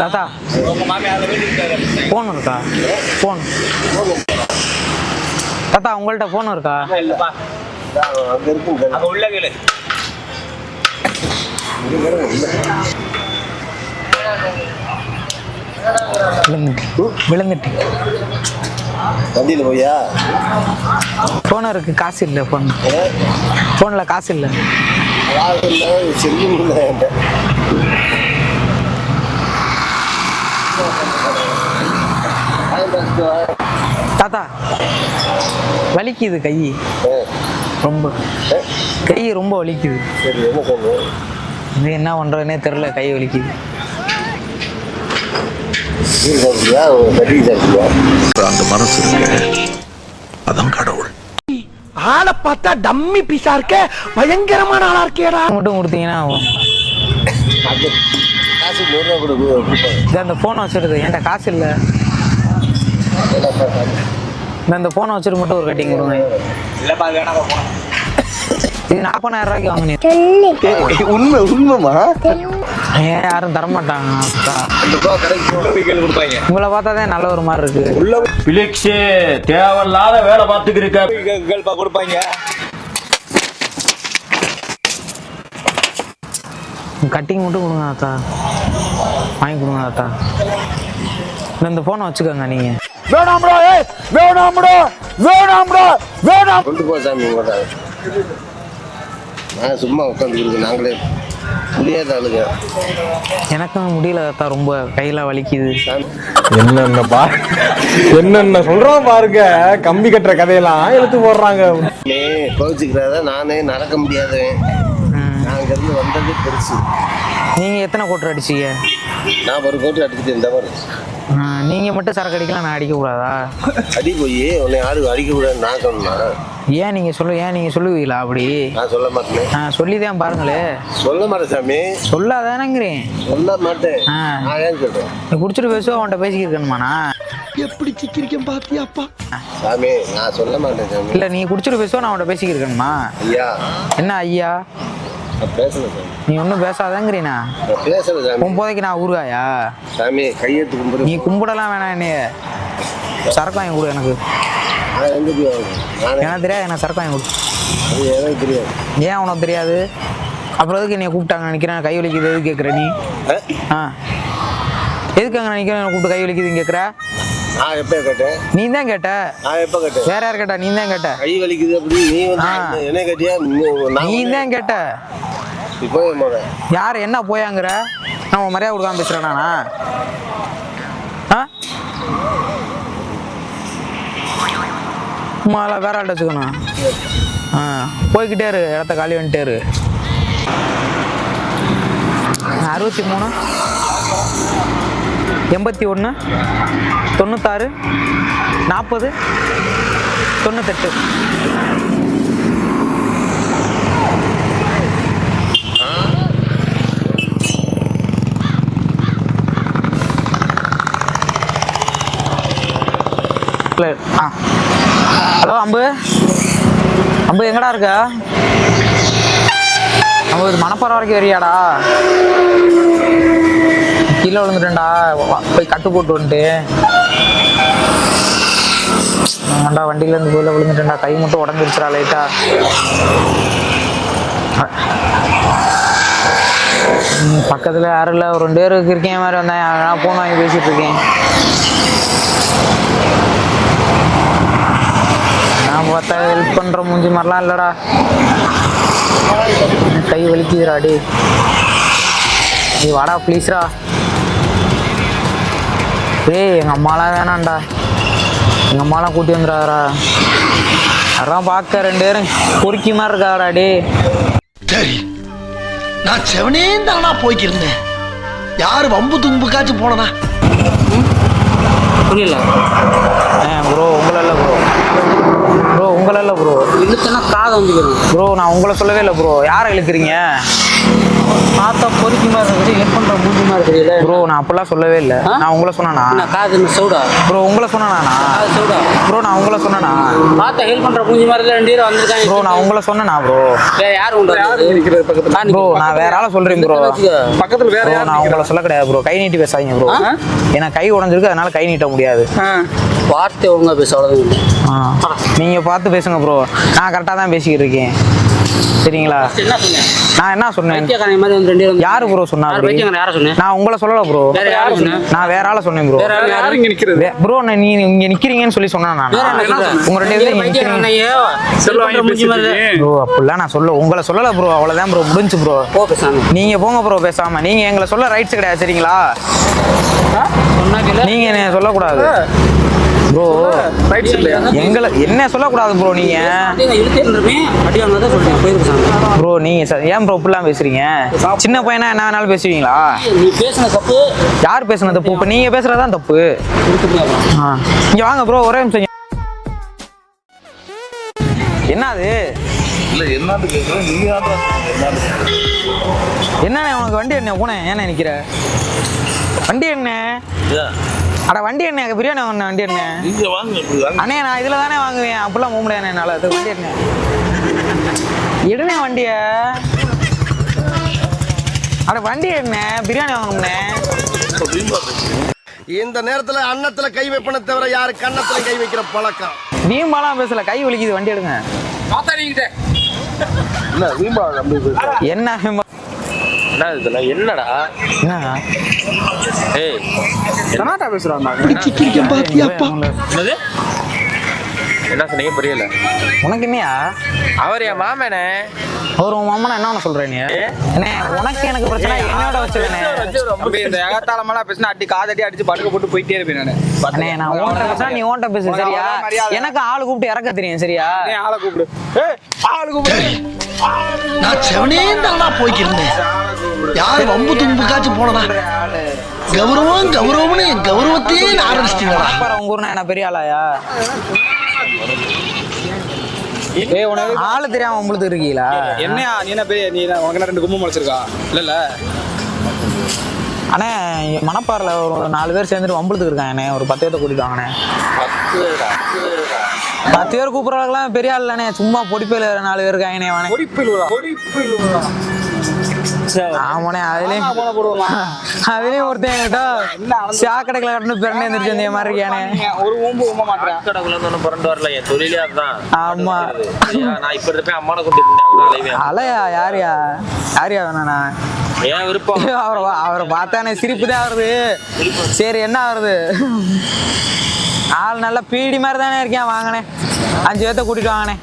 தாத்தா. ஃபோன் இருக்கா? ஃபோன் தாத்தா உங்கள்கிட்ட ஃபோன் இருக்கா? விழுந்துட்டு விழுந்துட்டு வண்டியில போயா? ஃபோன் இருக்கு காசு இல்லை ஃபோன் ஃபோனில் காசு இல்லை. செல்லும் என்கிட்ட தாத்தா வலிக்குது கை. ரொம்ப. கை ரொம்ப வலிக்குது. சரி என்ன சொல்லு இது என்ன பண்ணுறதுனே தெரில கை வலிக்குது. அந்த மனசு இருக்கு. அதான் கடவுள். ஆளை பார்த்தா டம்மி பீஸா இருக்க. பயங்கரமான ஆளா இருக்கேடா. மட்டும் கொடுத்தீங்கன்னா அந்த ஃபோனை வச்சுருது என்கிட்ட காசு இல்லை? இந்த அந்த ஃபோனை வச்சுட்டு மட்டும் ஒரு கட்டிங் கொடுங்க. இல்லப்பா அது வேணாம் போனோம் இது நாற்பதாயிரம் ரூபாய்க்கு வாங்கினேன். உண்மை உண்மைமா ஏன் யாரும் தரமாட்டாங்க. உங்களை பார்த்தா தான் நல்ல ஒரு மாதிரி இருக்கு. உள்ள பிலிக்ஸ் தேவையில்லாத வேலை பார்த்துக்கிருக்க. கொடுப்பாங்க. கட்டிங் மட்டும் கொடுங்க தாத்தா. வாங்கி கொடுங்க தாத்தா. இந்த இந்த ஃபோனை வச்சுக்கோங்க நீங்கள் வேணாம்டா ஏய் வேணாம்டா வேணாம்டா வேணாம் கொண்டு போ சாமி மாட்டாங்க நான் சும்மா உட்காந்துருக்கு நாங்களே முடியாத ஆளுங்க. எனக்கும் முடியல தாத்தா ரொம்ப கையில் வலிக்குது. சாமி. என்னென்ன பா என்னென்ன சொல்றோம் பாருங்க கம்பி கட்டுற கதையெல்லாம் எடுத்து போடுறாங்க. நீ கோவிச்சுக்கிறாத நானே நடக்க முடியாதவன். ம். நான் அங்கேருந்து வந்தது பெருசு. நீங்கள் எத்தனை கோட்டர் அடிச்சீங்க? நான் ஒரு கோட்டு அடிச்சுட்டு இந்த மாதிரி நீங்கள் மட்டும் சரக்கு அடிக்கலாம் நான் அடிக்கக்கூடாதா? அடி போய் உன்னை யாரும் அடிக்கக்கூடாதுன்னு நான் சொன்னா ஏன் நீங்கள் சொல்லு ஏன் நீங்கள் சொல்லுவீங்களா அப்படி? நான் சொல்ல மாட்டேன். நான் சொல்லி தான் பாருங்களே. சொல்ல மாட்டேன் சாமி. சொல்லாதானங்கிறேன். சொல்ல மாட்டேன். ஆ. நான் ஏன் சொல்றேன்? நீ குடிச்சிட்டு பேசுவோம் அவன்கிட்ட பேசிக்கிருக்கணுமாண்ணா? எப்படி சிக்கிரிக்கம் பாத்தியாப்பா? சாமி நான் சொல்ல மாட்டேன் சாமி. இல்லை நீ குடிச்சிட்டு பேசுவோம் நான் அவன்கிட்ட பேசிக்கிருக்கணுமா? ஐயா. என்ன ஐயா? நீ ஒன்றும் பேசாதங்கிறீனா நான் பேசல சாமி. உன் போதைக்கு நான் ஊருவாயா சாமி கையெழுத்து கும்பிடு. நீ கும்பிடலாம் வேணாம் என்னைய. சரக்கு வாங்கி கொடு எனக்கு. எனக்கு தெரியாது எனக்கு சரக்கு வாங்கி கொடு. எனக்கு தெரியாது. ஏன் உனக்கு தெரியாது? அப்புறம் எதுக்கு என்னை கூப்பிட்டாங்க நினைக்கிறேன்? கை வலிக்குது எதுக்கு கேட்குற நீ? ஆ? ஆ. எதுக்கு அங்கே நினைக்கிறேன் கூப்பிட்டு கை வலிக்குதுன்னு கேட்குற நான் எப்போ கேட்டேன் நீ தான் கேட்ட. நான் எப்போ கேட்டேன் வேற யார் கேட்டா? நீ தான் கேட்ட. கை வலிக்குது அப்படி நீ வந்து. என்ன- கேட்டியா? நீ- தான் கேட்ட. இப்போ யார் என்ன போயாங்கிற? நான் உன் மரியாதை கொடுக்காம பேசுகிறேன் நானா? ஆ? மாலை வேற ஆள்கிட்ட வச்சுக்கணும். ஆ போய்கிட்டே இரு இடத்த காலி வந்துட்டே இரு. அறுபத்தி மூணு. எண்பத்தி ஒன்று தொண்ணூத்தாறு நாற்பது தொண்ணூத்தெட்டு. ஆ. ஹலோ அம்பு. அம்பு எங்கடா இருக்க? அம்பு இது மணப்பாறை வரைக்கும் வரியாடா. கீழே விழுந்துட்டேன்டா. போய் கட்டு போட்டு வந்துட்டு. ஆண்டா வண்டியிலேருந்து கீழே விழுந்துட்டேன்டா. கை மட்டும் உடஞ்சிருச்சுடா லைட்டா. பக்கத்தில் யாரும் இல்லை. ஒரு ரெண்டு பேருக்கு இருக்கேன் மாதிரி வந்தேன் நான் ஃபோன் வாங்கி பேசிட்டு இருக்கேன். நான் பார்த்தா ஹெல்ப் பண்ணுற மூஞ்சி மாதிரிலாம் இல்லைடா. கை வலிக்குதுடா டே நீ வாடா ப்ளீஸ்ரா டேய் எங்கள் அம்மாலாம் வேணாம்டா. எங்கள் அம்மாலாம் கூட்டி வந்துடாதடா. அதான் பார்க்க ரெண்டு பேரும் பொறுக்கி மாதிரி இருக்காடா டே சரி நான் செவனே தானா போய்க்கிருந்தேன். யாரு வம்பு தும்புக்காச்சும் போனனா? புரியல. ஆ ப்ரோ உங்களை இல்லை ப்ரோ ப்ரோ உங்களை இல்லை ப்ரோ இழுத்தனா காதை வந்துக்கிறோம் ப்ரோ நான் உங்களை சொல்லவே இல்லை ப்ரோ யாரை இழுக்கிறீங்க? பார்த்தா பொறுக்கி மாதிரி இருக்குது ஹெல்ப் பண்ணுற மூஞ்சி மாதிரி தெரியல. ப்ரோ நான் அப்படிலாம் சொல்லவே இல்லை. நான் உங்களை சொன்னேனா? காது சவுடா? ப்ரோ உங்களை சொன்னேனா காது சவுடா? ப்ரோ நான் உங்களை சொன்னேனா? பார்த்தா ஹெல்ப் பண்ற மூஞ்சி மாதிரி ரெண்டு பேரும் வந்திருக்காங்க. ப்ரோ நான் உங்களை சொன்னேனா ப்ரோ? யாரு உண்டு ப்ரோ நான் வேற ஆளை சொல்றேன் ப்ரோ. பக்கத்துல வேற நான் உங்களை சொல்ல கிடையாது ப்ரோ. கை நீட்டி பேசாதீங்க ப்ரோ. ஏன்னா கை உடஞ்சிருக்கு அதனால கை நீட்ட முடியாது. வார்த்தை ஒழுங்கா பேச அவ்வளவுதான். ஆ. நீங்க பார்த்து பேசுங்க ப்ரோ. நான் கரெக்டாக தான் பேசிக்கிட்டு இருக்கேன். சரிங்களா? நான் என்ன சொன்னேன்? யாரு ப்ரோ சொன்னா நான் உங்களை சொல்லல ப்ரோ நான் வேற ஆள சொன்னேன் ப்ரோ ப்ரோ நீ இங்க நிக்கிறீங்கன்னு சொல்லி சொன்னேன் நான். உங்க ப்ரோ அப்படிலாம் நான் சொல்ல உங்களை சொல்லல ப்ரோ அவ்வளவுதான் ப்ரோ முடிஞ்சு ப்ரோ நீங்க போங்க ப்ரோ பேசாம. நீங்க எங்களை சொல்ல ரைட்ஸ் கிடையாது சரிங்களா? நீங்க சொல்லக்கூடாது. ப்ரோ ரைட்ஸ் இல்லையா? எங்களை என்ன சொல்லக்கூடாது ப்ரோ நீங்க. ப்ரோ நீங்க ச- ஏன் ப்ரோ இப்படிலாம் பேசுறீங்க? சின்ன பையனா என்ன வேணாலும் பேசுவீங்களா? நீ பேசின தப்பு. யார் பேசுனது தப்பு? இப்போ நீங்க பேசுறதுதான் தப்பு. இங்க வாங்க ப்ரோ ஒரே நிமிஷம். என்னது? இல்ல கேக்குறேன். நீ என்னண்ணே உனக்கு வண்டி என்ன போனேன் ஏண்ணே நிக்கிற? வண்டி என்ன? அட வண்டி என்ன? பிரியாணி வாங்கின வண்டி என்ன? நீங்க வாங்க வாங்க. அண்ணே நான் இதுல தானே வாங்குவேன். அப்படிலாம் போக முடியாது என்னால. அது வண்டி என்ன? எடுனே வண்டிய? அட வண்டி என்ன? பிரியாணி வாங்கணும்னே இந்த நேரத்துல அன்னத்துல கை வைப்பன தவிர யாரு கன்னத்துல கை வைக்கிற பழக்கம்? வீம்பாலாம் பேசல. கை வலிக்குது. வண்டி எடுங்க. என்ன பேசுற? என்ன? என்ன இதெல்லாம் என்னடா? என்ன? ஏய் பேசுறாங்க என்னது? என்ன சொன்னீங்க? புரியல. உனக்கு என்னையா? அவர் என் மாமனே. அவர் உன் மாமனா என்ன சொல்ற நீ? அண்ணே உனக்கு எனக்கு பிரச்சனை என்னோட தம்பி இந்த ஏகத்தாளமெல்லாம் பேசினா அடி காதடி அடிச்சு படுக்க போட்டு போயிட்டே இருப்பேன் நானு. அண்ணே நான் ஓட்ட பேசுனா நீ ஓட்ட பேசு சரியா. எனக்கு ஆளு கூப்பிட்டு இறக்க தெரியும் சரியா? நீ ஆளை கூப்பிடு. ஏய் ஆளு கூப்பிடு. நான் செவனே தானா போய்க்கிருந்தேன். யாரு வம்பு தும்புக்காச்சும் போனதா? கௌரவம் கௌரவம்னு என் கௌரவத்தையே நான் ஆரம்பிச்சிட்டீங்களா அப்புறம் உங்க ஊர்னா என்ன பெரிய ஆளாயா? ஆளு தெரியாம உங்களுக்கு இருக்கீங்களா? என்னையா நீ என்ன பெரிய நீ உனக்கு ரெண்டு கும்பம் முளைச்சிருக்கா? இல்ல இல்ல. அண்ணே மணப்பாறையில் ஒரு நாலு பேர் சேர்ந்துட்டு வம்பளுத்துக்கு இருக்காங்க அண்ணே. ஒரு பத்து பேர்த்த கூட்டிட்டு வாங்கண்ணே. பத்து பேர் கூப்பிட்றவங்களாம் பெரிய ஆள் இல்லைண்ணே சும்மா பொடிப்பையில் நாலு பேர் இருக்காங்கண்ணே வானே ஆமாண்ணே அதுலேயும் அதுலேயும் ஒருத்தன் என்கிட்ட சாக்கடைகளை கட்டணும் பிறண்டு எந்திரிச்சு வந்த மாதிரி இருக்கானே ஒரு ஊம்பு ஊம்ப மாட்டேன் கடவுள் ஒன்றும் பிறண்டு வரல என் தொழிலே அதுதான். ஆமா. ஐயா, நான் இப்ப இருப்பேன் அம்மான கொண்டு இருந்தேன் கூட அலைவேன் அலையா? யாரையா? யாரையா வேணாண்ணா ஏன் விருப்பம்? அவரை அவரை பார்த்தானே சிரிப்பு தான் வருது சரி என்ன வருது ஆள் நல்லா பீடி மாதிரி தானே இருக்கேன் வாங்கினேன். அஞ்சு பேர்த்த கூட்டிட்டு வாங்கினே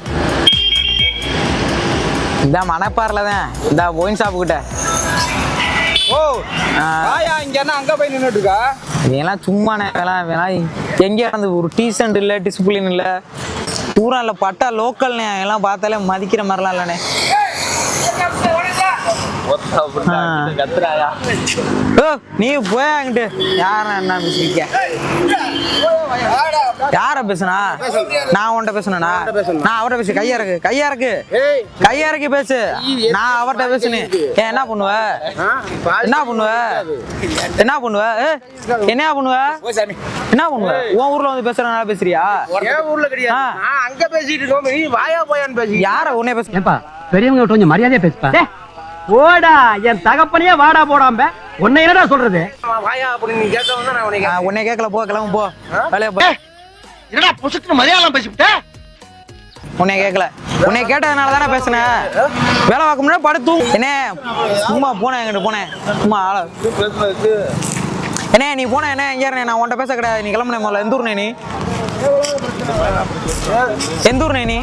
இந்த மணப்பாறையில் தான் இந்த ஒயின் ஷாப்பு கிட்ட. ஓ. ஆயா இங்க என்ன அங்க போய் நின்னுட்டு இருக்கா? இதெல்லாம் சும்மா வேணாம் வேணாம் எங்கே இறந்து ஒரு டீசென்ட் இல்லை டிசிப்ளின் இல்லை. பூரா இல்லை பட்டா லோக்கல்னே எல்லாம் பார்த்தாலே மதிக்கிற மாதிரிலாம் இல்லைண்ணே. நீ போய் அங்கிட்டு யார என்ன பேசிருக்க யார பேசுனா? நான் உன்கிட்ட பேசுனா நான் அவர்கிட்ட பேசு கையா இருக்கு கையா இருக்கு கையா இருக்கு பேசு. நான் அவர்கிட்ட பேசுனேன் ஏன் என்ன பண்ணுவ? என்ன பண்ணுவ? என்ன பண்ணுவ? ஏ, என்னையா பண்ணுவ? என்ன பண்ணுவ? உன் ஊர்ல வந்து பேசுறதுனால பேசுறியா? ஊர்ல கிடையாது. அங்க பேசிட்டு இருக்கோம். நீ வாயா போயான்னு பேசி யார உன்னைய பேச ஏப்பா பெரியவங்க கொஞ்சம் மரியாதையா பேசுப்பா. ஓடா என் தகப்பனையே வாடா போடாம. உன்னை என்னடா சொல்றது? வாயா அப்படின்னு நீ கேட்க வந்தா நான் உன்னைய கேட்கல போ கிளம்பு போ. வேலையை போ என்னடா புசுக்கு மலையாளம் பேசிவிட்ட? உன்னைய கேட்கல. உன்னைய கேட்டதுனால தானே பேசுனேன் வேலை பார்க்க முன்னாடி படுத்து என்ன சும்மா போனேன் எங்கிட்ட போனேன். சும்மா ஆள. என்ன நீ போன என்ன எங்க நான் உன்கிட்ட பேச கிடையாது. நீ கிளம்புனே முதல்ல. எந்த ஊர்னே நீ? எந்த ஊர்னே நீ?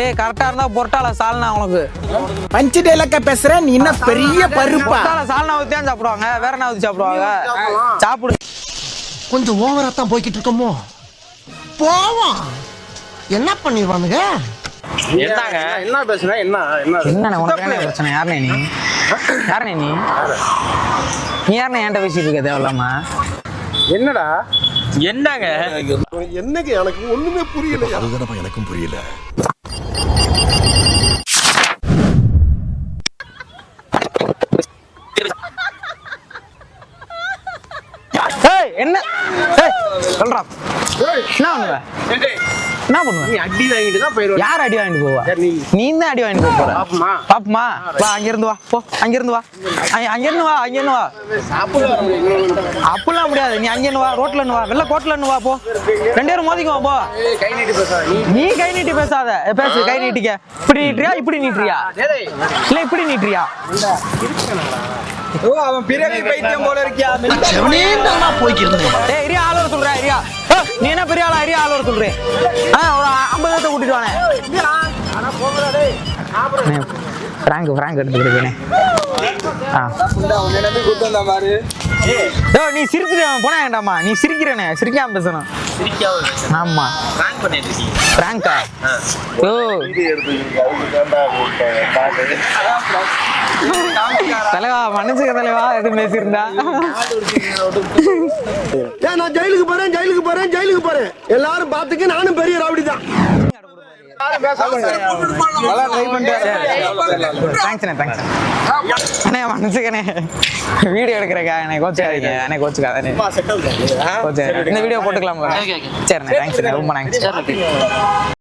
ஏய் கரெக்டா இருந்தா பொரட்டால சால்னா உனக்கு. பஞ்சு டேலக்க பேசுற நீ என்ன பெரிய பருப்பா. பொரட்டால சால்னா ஊத்தி தான் சாப்பிடுவாங்க. வேற என்ன ஊத்தி சாப்பிடுவாங்க? சாப்பிடு. கொஞ்சம் ஓவரா தான் போய்கிட்டு இருக்கோமோ? போவோம். என்ன பண்ணிடுவானுங்க? என்னங்க? என்ன என்ன என்ன என்ன உனக்கு என்ன பிரச்சனை? யாருனே நீ? யாருனே நீ? நீ யாருனே என்கிட்ட பேசிட்டு இருக்க தேவையில்லாம? என்னடா? என்னங்க? என்னங்க எனக்கு ஒண்ணுமே புரியல அதுதானப்பா எனக்கும் புரியல. என்ன? சொல்றான் என்ன என்ன பண்ணுவேன் நீ அடி வாங்கிட்டு தான் போயிடுவ யார் அடி வாங்கிட்டு போவா? நீ. தான் அடி வாங்கிட்டு போற. பாப்மா பாப்பமா? வா அங்க இருந்து வா. போ அங்க இருந்து வா அங்க இருந்து வா அங்க இருந்து வா அப்பலாம் முடியாது. நீ அங்க இருந்து வா ரோட்ல இருந்து வா வெள்ள கோட்ல இருந்து வா போ. ரெண்டு பேரும் மோதிக்கு வா போ கை நீட்டி பேசாத நீ. கை நீட்டி பேசாத. பேசு கை நீட்டிக்க. இப்படி நீட்றியா இப்படி நீட்றியா இல்ல இப்படி நீட்றியா ஓ அவன் பிறவி பைத்தியம் போல இருக்கியா போய்க்கிறேன் போய்க்கிருந்தேன் ஏய் இரியா ஆள் வர சொல்றா ஏய், நீ என்ன பெரிய ஆளா இரியா ஆள் வர சொல்றேன் ஆ ஒரு ஐம்பது பேர்த்த கூட்டிட்டு வானே. ஃப்ராங்க் ஃப்ராங்க் எடுத்துக்கிட்டேனே ஆ. ஏ நீ சிரிச்சுட்டு போனா வேண்டாமா நீ சிரிக்கிறனே. சிரிக்காம பேசணும். ஆமா. ஃப்ராங்கா ஓ. தலைவா மன்னிச்சுக்க தலைவா எதுவும் பேசியிருந்தா? நான் ஜெயிலுக்கு போறேன் ஜெயிலுக்கு போறேன் ஜெயிலுக்கு போறேன். எல்லாரும் பாத்துக்க நானும் நல்லா ட்ரை பண்ணிட்டேன் அண்ணே. மன்னிச்சுக்கண்ணே வீடியோ எடுக்கிறக்கா என்னை கோச்சுக்காதீங்க என்னை கோச்சுக்காதே கோச்சு இந்த வீடியோ போட்டுக்கலாம் சரிண்ணே தேங்க்ஸ்ண்ணே ரொம்ப தேங்க்ஸ்